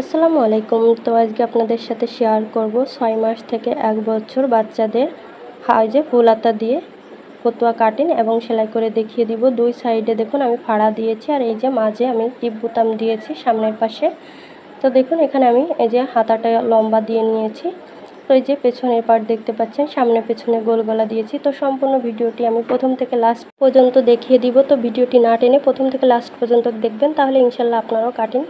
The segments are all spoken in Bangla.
আসসালামু আলাইকুম। তো আজকে আপনাদের সাথে শেয়ার করব ছয় মাস থেকে এক বছর বাচ্চাদের হাউজে ফুল আতা দিয়ে ফতুয়া কাটিন এবং সেলাই করে দেখিয়ে দিব। দুই সাইডে দেখুন আমি ফাড়া দিয়েছি আর এই যে মাঝে আমি টিপ বোতাম দিয়েছি সামনের পাশে। তো দেখুন এখানে আমি এই যে হাতাটা লম্বা দিয়ে নিয়েছি। তো এই যে পেছনের পার্ট দেখতে পাচ্ছেন, সামনে পেছনে গোল গলা দিয়েছি। তো সম্পূর্ণ ভিডিওটি আমি প্রথম থেকে লাস্ট পর্যন্ত দেখিয়ে দিব। তো ভিডিওটি না টেনে প্রথম থেকে লাস্ট পর্যন্ত দেখবেন, তাহলে ইনশাল্লাহ আপনারাও কাটিং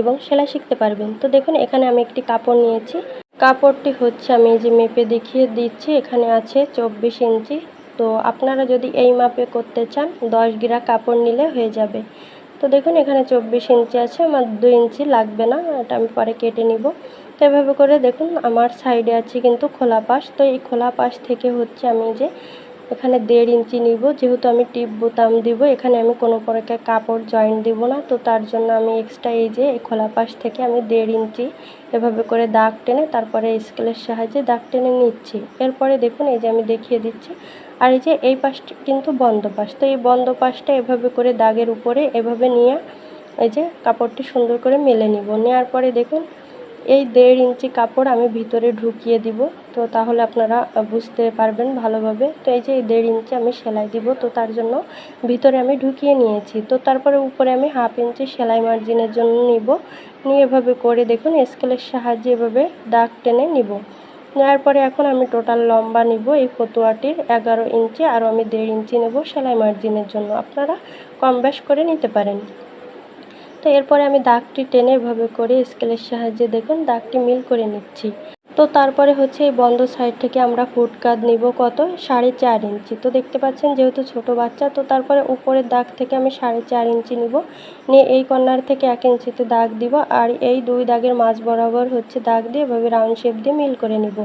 এবং সেলাই শিখতে পারবেন। তো দেখুন, এখানে আমি একটি কাপড় নিয়েছি। কাপড়টি হচ্ছে আমি যে মেপে দেখিয়ে দিচ্ছি, এখানে আছে চব্বিশ ইঞ্চি। তো আপনারা যদি এই মাপে করতে চান, দশ গিরা কাপড় নিলে হয়ে যাবে। তো দেখুন, এখানে চব্বিশ ইঞ্চি আছে, আমার দুই ইঞ্চি লাগবে না, এটা আমি পরে কেটে নিব। তো এভাবে করে দেখুন, আমার সাইডে আছে কিন্তু খোলা পাশ। তো এই খোলা পাশ থেকে হচ্ছে আমি যে এখানে দেড় ইঞ্চি নিব। যেহেতু আমি টিপ বোতাম দিব, এখানে আমি কোনো প্রকার কাপড় জয়েন্ট দিব না। তো তার জন্য আমি এক্সট্রা এই যে এই খোলা পাশ থেকে আমি দেড় ইঞ্চি এভাবে করে দাগ টেনে তারপরে স্কেলের সাহায্যে দাগ টেনে নিচ্ছি। এরপরে দেখুন, এই যে আমি দেখিয়ে দিচ্ছি। আর এই যে এই পাশটি কিন্তু বন্ধ পাশ। তো এই বন্ধ পাশটা এভাবে করে দাগের উপরে এভাবে নিয়ে এই যে কাপড়টি সুন্দর করে মেলে নিব। নেওয়ার পরে দেখুন এই দেড় ইঞ্চি কাপড় আমি ভিতরে ঢুকিয়ে দিব। তো তাহলে আপনারা বুঝতে পারবেন ভালোভাবে। তো এই যে এই দেড় ইঞ্চি আমি সেলাই দিব, তো তার জন্য ভিতরে আমি ঢুকিয়ে নিয়েছি। তো তারপরে উপরে আমি হাফ ইঞ্চি সেলাই মার্জিনের জন্য নিব। নিয়ে এভাবে করে দেখুন, স্কেলের সাহায্যে এভাবে দাগ টেনে নিব। নেওয়ার পরে এখন আমি টোটাল লম্বা নিব এই ফতুয়াটির, এগারো ইঞ্চি আর আমি দেড় ইঞ্চি নেব সেলাই মার্জিনের জন্য। আপনারা কম বেশ করে নিতে পারেন। তো এরপরে আমি দাগটি টেনে এভাবে করে স্কেলের সাহায্যে দেখুন, দাগটি মিল করে নিচ্ছি। তো তারপরে হচ্ছে এই বন্ধ সাইড থেকে আমরা ফুটকাত নিব কত? সাড়ে চার ইঞ্চি। তো দেখতে পাচ্ছেন যেহেতু ছোট বাচ্চা, তো তারপরে উপরের দাগ থেকে আমি সাড়ে চার ইঞ্চি নিব। নিয়ে এই কর্নার থেকে এক ইঞ্চিতে দাগ দিব আর এই দুই দাগের মাঝ বরাবর হচ্ছে দাগ দিয়ে এভাবে রাউন্ড শেপ দিয়ে মিল করে নিব।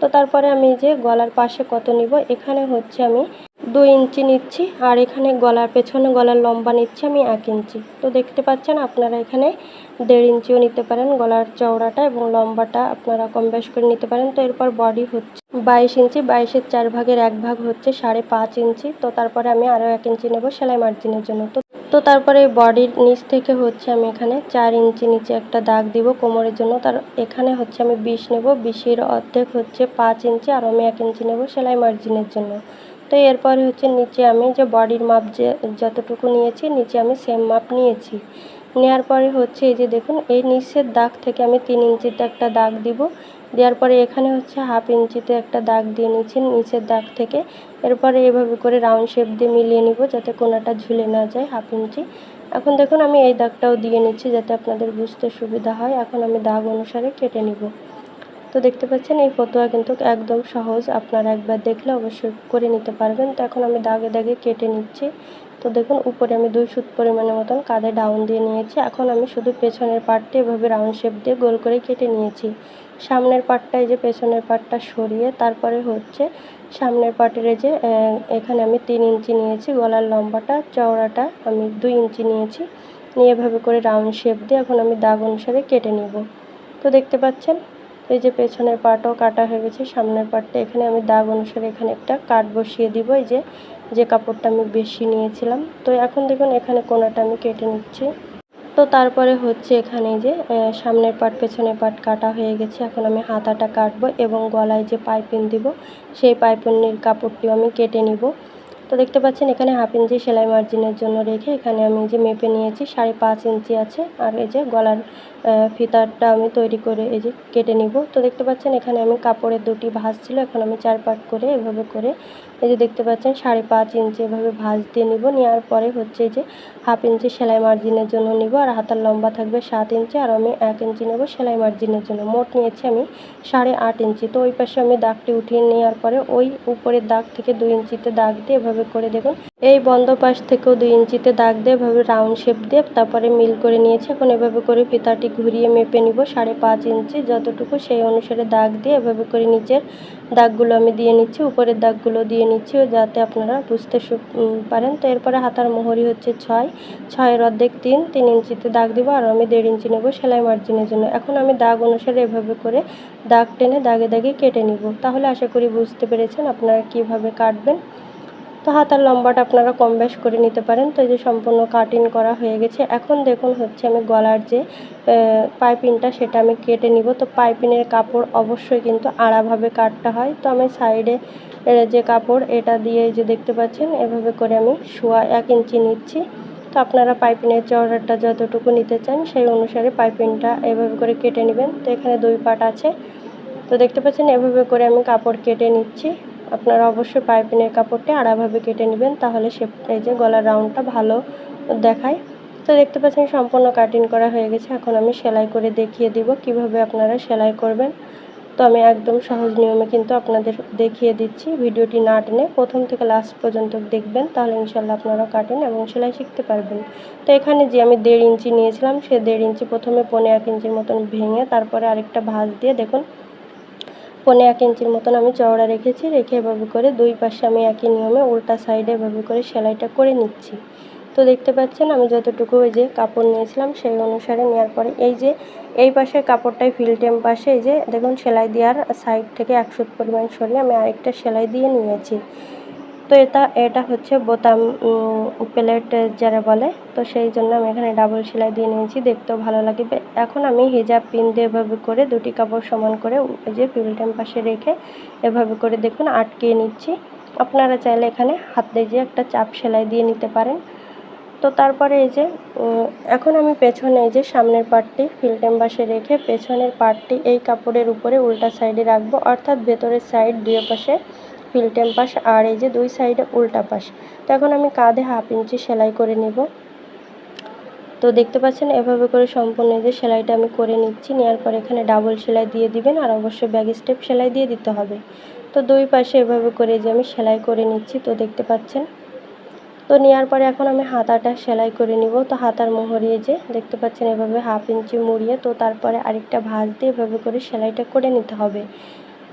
তো তারপরে আমি যে গলার পাশে কত নিব, এখানে হচ্ছে আমি দুই ইঞ্চি নিচ্ছি, আর এখানে গলার পেছনে গলার লম্বা নিচ্ছি আমি এক ইঞ্চি। তো দেখতে পাচ্ছেন আপনারা এখানে দেড় ইঞ্চিও নিতে পারেন, গলার চওড়াটা এবং লম্বাটা আপনারা কম বেশ করে নিতে পারেন। তো এরপর বডি হচ্ছে বাইশ ইঞ্চি, বাইশের চার ভাগের এক ভাগ হচ্ছে সাড়ে পাঁচ ইঞ্চি। তো তারপরে আমি আরও এক ইঞ্চি নেব সেলাই মার্জিনের জন্য। তো তো তারপরে বডির নিচ থেকে হচ্ছে আমি এখানে চার ইঞ্চি নিচে একটা দাগ দিব কোমরের জন্য। তার এখানে হচ্ছে আমি বিশ নেব, বিশের অর্ধেক হচ্ছে পাঁচ ইঞ্চি আর আমি এক ইঞ্চি নেব সেলাই মার্জিনের জন্য। তো এরপরে হচ্ছে নিচে আমি যে বডির মাপ যে, যতটুকু নিয়েছি, নিচে আমি সেম মাপ নিয়েছি। নেওয়ার পরে হচ্ছে এই যে দেখুন, এই নিচের দাগ থেকে আমি তিন ইঞ্চিতে একটা দাগ দিব। দেওয়ার পরে এখানে হচ্ছে হাফ ইঞ্চিতে একটা দাগ দিয়ে নিচ্ছি নিচের দাগ থেকে। এরপরে এভাবে করে রাউন্ড শেপ দিয়ে মিলিয়ে নিব যাতে কোনোটা ঝুলে না যায়, হাফ ইঞ্চি। এখন দেখুন আমি এই দাগটাও দিয়ে নিচ্ছি যাতে আপনাদের বুঝতে সুবিধা হয়। এখন আমি দাগ অনুসারে কেটে নিব। তো দেখতে পাচ্ছেন, এই ফতোয়া কিন্তু একদম সহজ। আপনারা একবার দেখলে অবশ্যই করে নিতে পারবেন। তো এখন আমি দাগে দাগে কেটে নিচ্ছি। তো দেখুন, উপরে আমি দুই সুত পরিমাণের মতন কাঁধে ডাউন দিয়ে নিয়েছি। এখন আমি শুধু পেছনের পার্টটি এভাবে রাউন্ড শেপ দিয়ে গোল করে কেটে নিয়েছি। সামনের পার্টটা এই যে পেছনের পার্টটা সরিয়ে, তারপরে হচ্ছে সামনের পার্টের এই যে এখানে আমি তিন ইঞ্চি নিয়েছি। গলার লম্বাটা, চওড়াটা আমি দুই ইঞ্চি নিয়েছি। নিয়ে এভাবে করে রাউন্ড শেপ দিয়ে এখন আমি দাগ অনুসারে কেটে নেব। তো দেখতে পাচ্ছেন এই যে পেছনের পাটও কাটা হয়ে গেছে, সামনের পাটটা এখানে আমি দাগ অনুসারে এখানে একটা কাট বসিয়ে দিব, এই যে যে কাপড়টা আমি বেশি নিয়েছিলাম। তো এখন দেখুন, এখানে কোনাটা আমি কেটে নিচ্ছি। তো তারপরে হচ্ছে এখানে যে সামনের পাট, পেছনের পাট কাটা হয়ে গেছে। এখন আমি হাতাটা কাটবো এবং গলায় যে পাইপিং দিব, সেই পাইপিংয়ের কাপড়টিও আমি কেটে নিব। তো দেখতে পাচ্ছেন, এখানে হাফ ইঞ্চি সেলাই মার্জিনের জন্য রেখে এখানে আমি যে মেপে নিয়েছি, সাড়ে পাঁচ ইঞ্চি আছে। আর এই যে গলার ফিতারটা আমি তৈরি করে এই যে কেটে নিব। তো দেখতে পাচ্ছেন, এখানে আমি কাপড়ের দুটি ভাঁজ ছিল, এখন আমি চার পাট করে এভাবে করে এই যে দেখতে পাচ্ছেন, সাড়ে পাঁচ ইঞ্চি এভাবে ভাঁজ দিয়ে নিব। নেওয়ার পরে হচ্ছে যে হাফ ইঞ্চি সেলাই মার্জিনের জন্য নিব, আর হাতার লম্বা থাকবে সাত ইঞ্চি, আর আমি এক ইঞ্চি নেব সেলাই মার্জিনের জন্য। মোট নিয়েছি আমি সাড়ে আট ইঞ্চি। তো ওই পাশে আমি দাগটি উঠিয়ে নেওয়ার পরে ওই উপরের দাগ থেকে দুই ইঞ্চিতে দাগ দিয়ে এভাবে করে দেখুন এই বন্ধ পাশ থেকেও দুই ইঞ্চিতে দাগ দিয়ে এভাবে রাউন্ড শেপ দিয়ে তারপরে মিল করে নিয়েছি। এখন এভাবে করে ফিতাটি ঘুরিয়ে মেপে নিব। সাড়ে পাঁচ ইঞ্চি যতটুকু সেই অনুসারে দাগ দিয়ে এভাবে করে নিচের দাগগুলো আমি দিয়ে নিচ্ছি, উপরের দাগগুলো দিয়ে নিচ্ছি যাতে আপনারা বুঝতে পারেন। তো এরপরে হাতার মোহরি হচ্ছে ছয়। ছয়ের অর্ধেক তিন তিন ইঞ্চিতে দাগ দিব আর আমি দেড় ইঞ্চি নেব সেলাই মার্জিনের জন্য। এখন আমি দাগ অনুসারে এভাবে করে দাগ টেনে দাগে দাগে কেটে নিব। তাহলে আশা করি বুঝতে পেরেছেন আপনারা কীভাবে কাটবেন। তো হাতার লম্বাটা আপনারা কম বেশ করে নিতে পারেন। তো এই যে সম্পূর্ণ কাটিং করা হয়ে গেছে। এখন দেখুন হচ্ছে আমি গলার যে পাইপিংটা সেটা আমি কেটে নিব। তো পাইপিংয়ের কাপড় অবশ্যই কিন্তু আড়াভাবে কাটতে হয়। তো আমি সাইডে যে কাপড় এটা দিয়ে যে দেখতে পাচ্ছেন, এভাবে করে আমি শোয়া এক ইঞ্চি নিচ্ছি। তো আপনারা পাইপিংয়ের চওড়াটা যতটুকু নিতে চান, সেই অনুসারে পাইপিংটা এভাবে করে কেটে নেবেন। তো এখানে দুই পাট আছে। তো দেখতে পাচ্ছেন, এভাবে করে আমি কাপড় কেটে নিচ্ছি। আপনারা অবশ্যই পাইপিংয়ের কাপড়টি আড়াভাবে কেটে নেবেন, তাহলে সে এই যে গলার রাউন্ডটা ভালো দেখায়। তো দেখতে পাচ্ছেন সম্পূর্ণ কাটিং করা হয়ে গেছে। এখন আমি সেলাই করে দেখিয়ে দিব কীভাবে আপনারা সেলাই করবেন। তো আমি একদম সহজ নিয়মে কিন্তু আপনাদের দেখিয়ে দিচ্ছি। ভিডিওটি না টেনে প্রথম থেকে লাস্ট পর্যন্ত দেখবেন, তাহলে ইনশাল্লাহ আপনারা কাটেন এবং সেলাই শিখতে পারবেন। তো এখানে যে আমি দেড় ইঞ্চি নিয়েছিলাম, সে দেড় ইঞ্চি প্রথমে পনেরো এক ইঞ্চির মতন ভেঙে তারপরে আরেকটা ভাঁজ দিয়ে দেখুন পনে এক ইঞ্চির মতন আমি চওড়া রেখেছি, রেখে এভাবে করে দুই পাশে আমি একই নিয়মে উল্টা সাইডে এভাবে করে সেলাইটা করে নিচ্ছি। তো দেখতে পাচ্ছেন, আমি যতটুকু ওই যে কাপড় নিয়েছিলাম সেই অনুসারে নেওয়ার পরে এই যে, এই পাশের কাপড়টাই ফিল্টেম পাশে এই যে, দেখুন সেলাই দেওয়ার সাইড থেকে একশো পরিমাণ সরিয়ে আমি আরেকটা সেলাই দিয়ে নিয়েছি। তো এটা এটা হচ্ছে বোতাম প্লেট যারা বলে, তো সেই জন্য আমি এখানে ডাবল সেলাই দিয়ে নিয়েছি, দেখতেও ভালো লাগবে। এখন আমি হিজাব পিন দিয়ে এভাবে করে দুটি কাপড় সমান করে যে ফিল্টাম পাশে রেখে এভাবে করে দেখুন আটকে নিচ্ছি। আপনারা চাইলে এখানে হাত দিয়ে একটা চাপ সেলাই দিয়ে নিতে পারেন। তো তারপরে এই যে এখন আমি পেছনে এই যে সামনের পার্টটি ফিল্টেম বাসে রেখে পেছনের পার্টটি এই কাপড়ের উপরে উল্টা সাইডে রাখব, অর্থাৎ ভেতরের সাইড দুই পাশে ফিল্টেম পাশ আর এই যে দুই সাইডে উল্টা পাশ তো এখন আমি কাঁধে হাফ ইঞ্চি সেলাই করে নেব। তো দেখতে পাচ্ছেন, এভাবে করে সম্পূর্ণ যে সেলাইটা আমি করে নিচ্ছি। নেওয়ার পর এখানে ডাবল সেলাই দিয়ে দিবেন আর অবশ্যই ব্যাগ স্টেপ সেলাই দিয়ে দিতে হবে। তো দুই পাশে এভাবে করে যে আমি সেলাই করে নিচ্ছি, তো দেখতে পাচ্ছেন। তো নেওয়ার পরে এখন আমি হাতাটা সেলাই করে নিব। তো হাতার মোহরিয়ে যে, দেখতে পাচ্ছেন এভাবে হাফ ইঞ্চি মুড়িয়ে, তো তারপরে আরেকটা ভাঁজ দিয়ে এভাবে করে সেলাইটা করে নিতে হবে।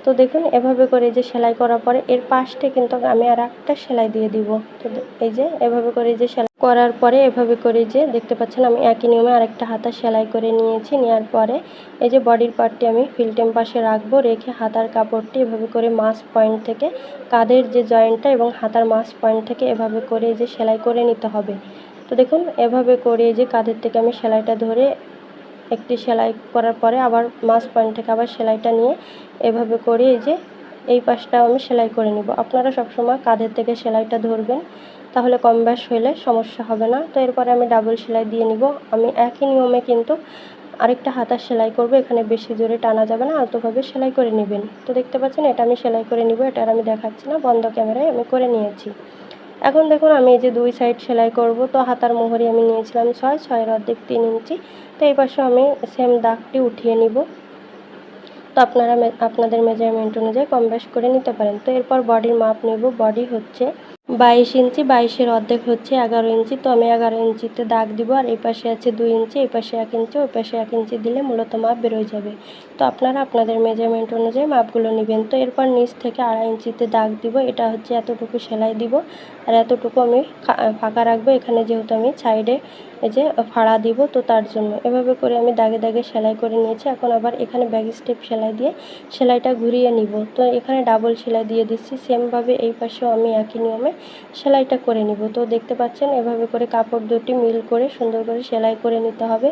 তো দেখুন, এভাবে করে যে সেলাই করার পরে এর পাশটা কিন্তু আমি আর একটা সেলাই দিয়ে দিব। তো এই যে, এভাবে করে যে সেলাই করার পরে এভাবে করে যে দেখতে পাচ্ছেন, আমি একই নিয়মে আরেকটা হাতা সেলাই করে নিয়েছি। নেওয়ার পরে এই যে বডির পার্টটি আমি ফিল্টেম পাশে রাখব, রেখে হাতার কাপড়টি এভাবে করে মাস পয়েন্ট থেকে কাঁধের যে জয়েন্টটা এবং হাতার মাস পয়েন্ট থেকে এভাবে করে যে সেলাই করে নিতে হবে। তো দেখুন, এভাবে করে যে কাঁধের থেকে আমি সেলাইটা ধরে একটি সেলাই করার পরে আবার মাছ পয়েন্ট থেকে আবার সেলাইটা নিয়ে এভাবে করে এই যে এই পাশটা আমি সেলাই করে নিব। আপনারা সবসময় কাঁধের থেকে সেলাইটা ধরবেন, তাহলে কম ব্যাস হইলে সমস্যা হবে না। তো এরপরে আমি ডাবল সেলাই দিয়ে নিব। আমি একই নিয়মে কিন্তু আরেকটা হাতার সেলাই করব, এখানে বেশি জোরে টানা যাবে না, আলতোভাবে সেলাই করে নেবেন। তো দেখতে পাচ্ছেন, এটা আমি সেলাই করে নিব, এটা আর আমি দেখাচ্ছি না, বন্ধ ক্যামেরায় আমি করে নিয়েছি। এখন দেখুন, আমি এই যে দুই সাইড সেলাই করব। তো হাতার মোহরি আমি নিয়েছিলাম ছয়, ছয়ের অর্ধেক তিন ইঞ্চি। তো এই পাশে আমি সেম দাগটি উঠিয়ে নিব। তো আপনারা আপনাদের মেজারমেন্ট অনুযায়ী কম বেশ করে নিতে পারেন। তো এরপর বডির মাপ নেব। বডি হচ্ছে বাইশ ইঞ্চি, বাইশের অর্ধেক হচ্ছে এগারো ইঞ্চি। তো আমি এগারো ইঞ্চিতে দাগ দিব আর এই পাশে আছে দুই ইঞ্চি, এই পাশে এক ইঞ্চি, ওই পাশে এক ইঞ্চি দিলে মূলত মাপ বেরোয় যাবে। তো আপনারা আপনাদের মেজারমেন্ট অনুযায়ী মাপগুলো নেবেন। তো এরপর নিচ থেকে আড়াই ইঞ্চিতে দাগ দিব। এটা হচ্ছে এতটুকু সেলাই দিব। আর এতটুকু আমি ফাঁকা রাখব। এখানে যেহেতু আমি সাইডে এই যে ফাড়া দিব তো তার জন্য। এভাবে করে আমি দাগে দাগে সেলাই করে নিয়েছি। এখন আবার এখানে ব্যাগ স্টেপ সেলাই দিয়ে সেলাইটা ঘুরিয়ে নিব। তো এখানে ডাবল সেলাই দিয়ে দিচ্ছি। সেমভাবে এই পাশেও আমি একই নিয়মে সেলাইটা করে নিব। তো দেখতে পাচ্ছেন, এভাবে করে কাপড় দুটি মিল করে সুন্দর করে সেলাই করে নিতে হবে।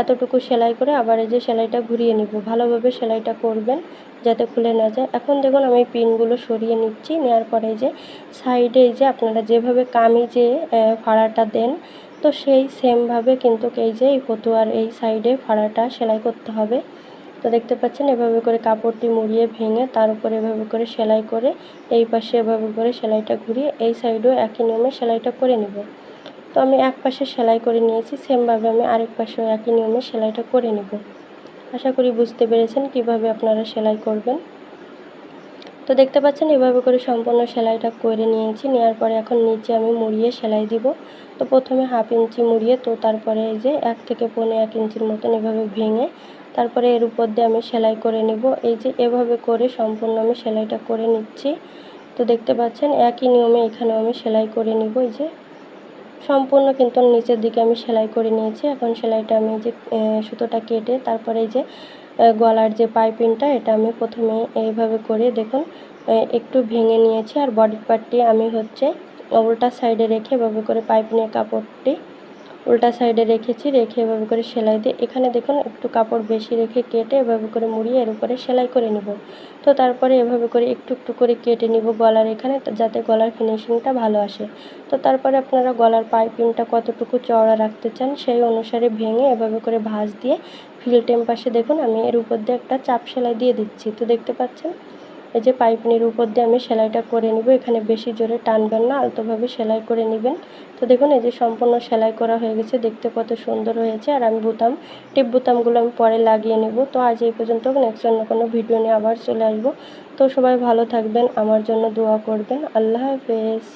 এতটুকু সেলাই করে আবার এই যে সেলাইটা ঘুরিয়ে নিব। ভালোভাবে সেলাইটা করবেন যাতে খুলে না যায়। এখন দেখুন, আমি পিনগুলো সরিয়ে নিচ্ছি। নেওয়ার পরে যে সাইডে যে আপনারা যেভাবে কামিজে ফাড়াটা দেন তো সেই সেমভাবে কিন্তু এই যে এই ফতুয়ার এই সাইডে ফাড়াটা সেলাই করতে হবে। তো দেখতে পাচ্ছেন এভাবে করে কাপড়টি মুড়িয়ে ভেঙে তার উপরে এভাবে করে সেলাই করে এই পাশে এভাবে করে সেলাইটা ঘুরিয়ে এই সাইডেও একই নিয়মে সেলাইটা করে নেব। তো আমি এক পাশে সেলাই করে নিয়েছি সেমভাবে আমি আরেক পাশেও একই নিয়মে সেলাইটা করে নেব। আশা করি বুঝতে পেরেছেন কীভাবে আপনারা সেলাই করবেন। তো দেখতে পাচ্ছেন, এভাবে করে সম্পূর্ণ সেলাইটা করে নিয়েছি। নেওয়ার পরে এখন নিচে আমি মুড়িয়ে সেলাই দিব। তো প্রথমে হাফ ইঞ্চি মুড়িয়ে, তো তারপরে এই যে এক থেকে পৌনে এক ইঞ্চির মতন এভাবে ভেঙে তারপরে এর উপর দিয়ে আমি সেলাই করে নিব। এই যে এভাবে করে সম্পূর্ণ আমি সেলাইটা করে নিচ্ছি। তো দেখতে পাচ্ছেন, একই নিয়মে এখানেও আমি সেলাই করে নিব। এই যে সম্পূর্ণ কিন্তু নিচের দিকে আমি সেলাই করে নিয়েছি। এখন সেলাইটা আমি যে সুতোটা কেটে তারপরে এই যে গলার যে পাইপিংটা, এটা আমি প্রথমে এইভাবে করে দেখুন একটু ভেঙে নিয়েছি। আর বডি পার্টটি আমি হচ্ছে উল্টা সাইডে রেখে এভাবে করে পাইপ নিয়ে কাপড়টি উল্টা সাইডে রেখেছি, রেখে এভাবে করে সেলাই দিয়ে, এখানে দেখুন একটু কাপড় বেশি রেখে কেটে এভাবে করে মুড়িয়ে এর উপরে সেলাই করে নিব। তো তারপরে এভাবে করে একটু একটু করে কেটে নিব গলার এখানে যাতে গলার ফিনিশিংটা ভালো আসে। তো তারপরে আপনারা গলার পাইপিংটা কতটুকু চওড়া রাখতে চান সেই অনুসারে ভেঙে এভাবে করে ভাঁজ দিয়ে ফিল টেম্পাসে দেখুন, আমি এর উপর দিয়ে একটা চাপ সেলাই দিয়ে দিচ্ছি। তো দেখতে পাচ্ছেন? এই যে পাইপিনের উপর দিয়ে আমি সেলাইটা করে নিব। এখানে বেশি জোরে টানবেন না, আলতোভাবে সেলাই করে নেবেন। তো দেখুন, এই যে সম্পূর্ণ সেলাই করা হয়ে গেছে, দেখতে কত সুন্দর হয়েছে। আর আমি বোতাম, টিপ বোতামগুলো আমি পরে লাগিয়ে নেব। তো আজ এই পর্যন্ত নেক্সট অন্য কোনো ভিডিও নিয়ে আবার চলে আসব। তো সবাই ভালো থাকবেন, আমার জন্য দোয়া করবেন। আল্লাহ হাফেজ।